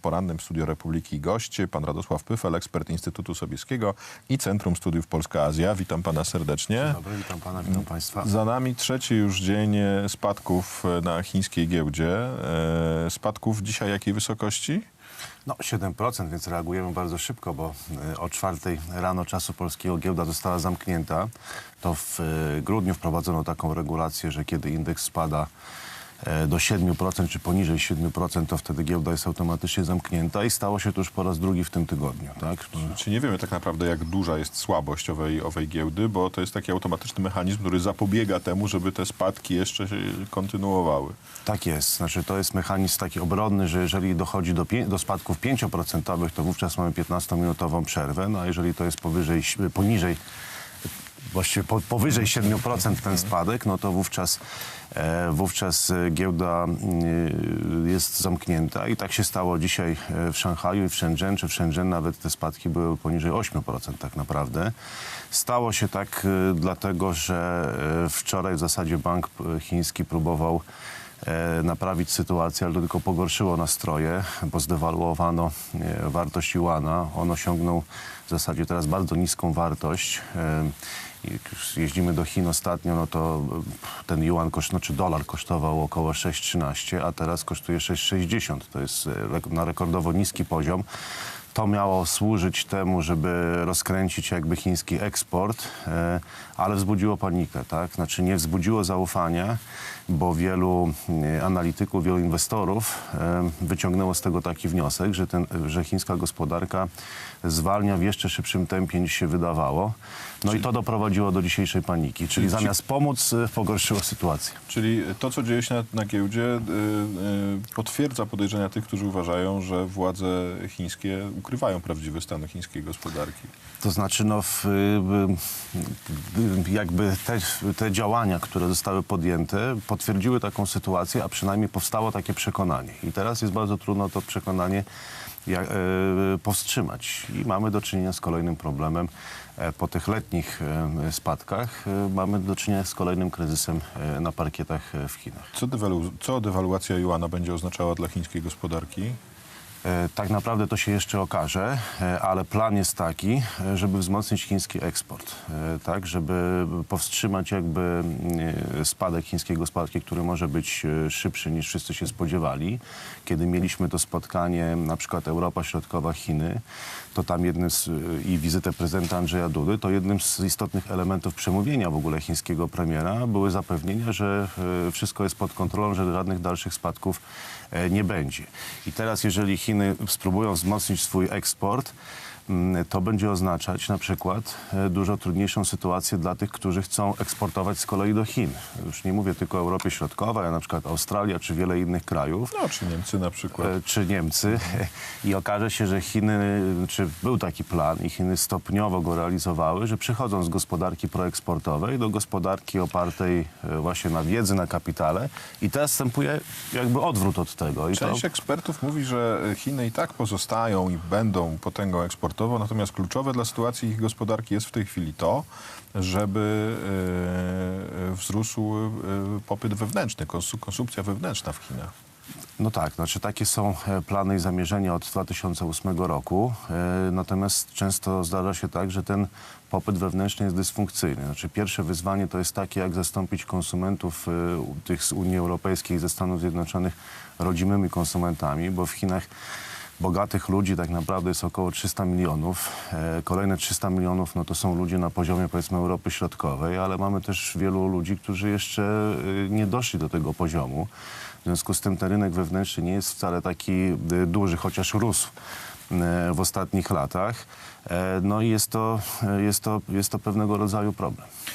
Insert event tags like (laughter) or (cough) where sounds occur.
porannym Studio Republiki goście, pan Radosław Pyfel, ekspert Instytutu Sobieskiego i Centrum Studiów Polska-Azja. Witam pana serdecznie. Dobry, witam pana, witam państwa. Za nami trzeci już dzień e, spadków e, na chińskiej giełdzie. E, Spadków dzisiaj jakiej wysokości? No 7%, więc reagujemy bardzo szybko, bo o czwartej rano czasu polskiego giełda została zamknięta. To w grudniu wprowadzono taką regulację, że kiedy indeks spada do 7% czy poniżej 7%, to wtedy giełda jest automatycznie zamknięta i stało się to już po raz drugi w tym tygodniu. Tak? Czy nie wiemy tak naprawdę, jak duża jest słabość owej, owej giełdy, bo to jest taki automatyczny mechanizm, który zapobiega temu, żeby te spadki jeszcze się kontynuowały. Tak jest. Znaczy, to jest mechanizm taki obronny, że jeżeli dochodzi do, do spadków 5%, to wówczas mamy 15-minutową przerwę, no a jeżeli to jest powyżej, poniżej właściwie po, powyżej 7% ten spadek, no to wówczas, e, wówczas e, giełda e, jest zamknięta i tak się stało dzisiaj w Szanghaju i w Shenzhen, czy w Shenzhen nawet te spadki były poniżej 8% tak naprawdę. Stało się tak dlatego, że wczoraj w zasadzie bank chiński próbował naprawić sytuację, ale to tylko pogorszyło nastroje, bo zdewaluowano wartość juana. On osiągnął w zasadzie teraz bardzo niską wartość. Jak już jeździmy do Chin ostatnio, no to e, ten juan, koszt, czy dolar kosztował około 6,13, a teraz kosztuje 6,60. To jest e, na rekordowo niski poziom. To miało służyć temu, żeby rozkręcić jakby chiński eksport, e, ale wzbudziło panikę, tak? Znaczy nie wzbudziło zaufania, bo wielu e, analityków, wielu inwestorów e, wyciągnęło z tego taki wniosek, że, ten, że chińska gospodarka zwalnia w jeszcze szybszym tempie niż się wydawało. No i to doprowadziło do dzisiejszej paniki, czyli zamiast pomóc pogorszyło sytuację. Czyli to, co dzieje się na, na giełdzie, y, y, potwierdza podejrzenia tych, którzy uważają, że władze chińskie ukrywają prawdziwy stan chińskiej gospodarki. To znaczy, no, w, y, y, jakby te, te działania, które zostały podjęte, potwierdziły taką sytuację, a przynajmniej powstało takie przekonanie. I teraz jest bardzo trudno to przekonanie ja, y, powstrzymać. I mamy do czynienia z kolejnym problemem. E, Po tych letnich e, spadkach e, mamy do czynienia z kolejnym kryzysem e, na parkietach e, w Chinach. Co, dewalu- co dewaluacja juana będzie oznaczała dla chińskiej gospodarki? E, Tak naprawdę to się jeszcze okaże, e, ale plan jest taki, e, żeby wzmocnić chiński eksport, tak, żeby powstrzymać jakby spadek chińskiej gospodarki, który może być szybszy niż wszyscy się spodziewali. Kiedy mieliśmy to spotkanie, na przykład Europa Środkowa, Chiny, to tam jednym z, i wizytę prezydenta Andrzeja Dudy, to jednym z istotnych elementów przemówienia w ogóle chińskiego premiera były zapewnienia, że wszystko jest pod kontrolą, że żadnych dalszych spadków nie będzie. I teraz, jeżeli Chiny spróbują wzmocnić swój eksport, to będzie oznaczać na przykład e, dużo trudniejszą sytuację dla tych, którzy chcą eksportować z kolei do Chin. Już nie mówię tylko o Europie Środkowej, ale na przykład Australia czy wiele innych krajów No, czy Niemcy na przykład. e, czy Niemcy (laughs) i okaże się, że Chiny, czy był taki plan i Chiny stopniowo go realizowały, że przychodzą z gospodarki proeksportowej do gospodarki opartej e, właśnie na wiedzy, na kapitale i teraz następuje jakby odwrót od tego. I to, Część ekspertów mówi, że Chiny i tak pozostają i będą potęgą eksportową, natomiast kluczowe dla sytuacji ich gospodarki jest w tej chwili to, żeby e, wzrósł e, popyt wewnętrzny, konsu- konsumpcja wewnętrzna w Chinach. No tak, znaczy takie są e, plany i zamierzenia od 2008 roku, natomiast często zdarza się tak, że ten popyt wewnętrzny jest dysfunkcyjny. Znaczy pierwsze wyzwanie to jest takie, jak zastąpić konsumentów tych z Unii Europejskiej ze Stanów Zjednoczonych rodzimymi konsumentami, bo w Chinach bogatych ludzi tak naprawdę jest około 300 milionów. E, Kolejne 300 milionów no to są ludzie na poziomie powiedzmy Europy Środkowej, ale mamy też wielu ludzi, którzy jeszcze e, nie doszli do tego poziomu. W związku z tym ten rynek wewnętrzny nie jest wcale taki e, duży, chociaż rósł w ostatnich latach. No i jest to, jest to, jest to pewnego rodzaju problem.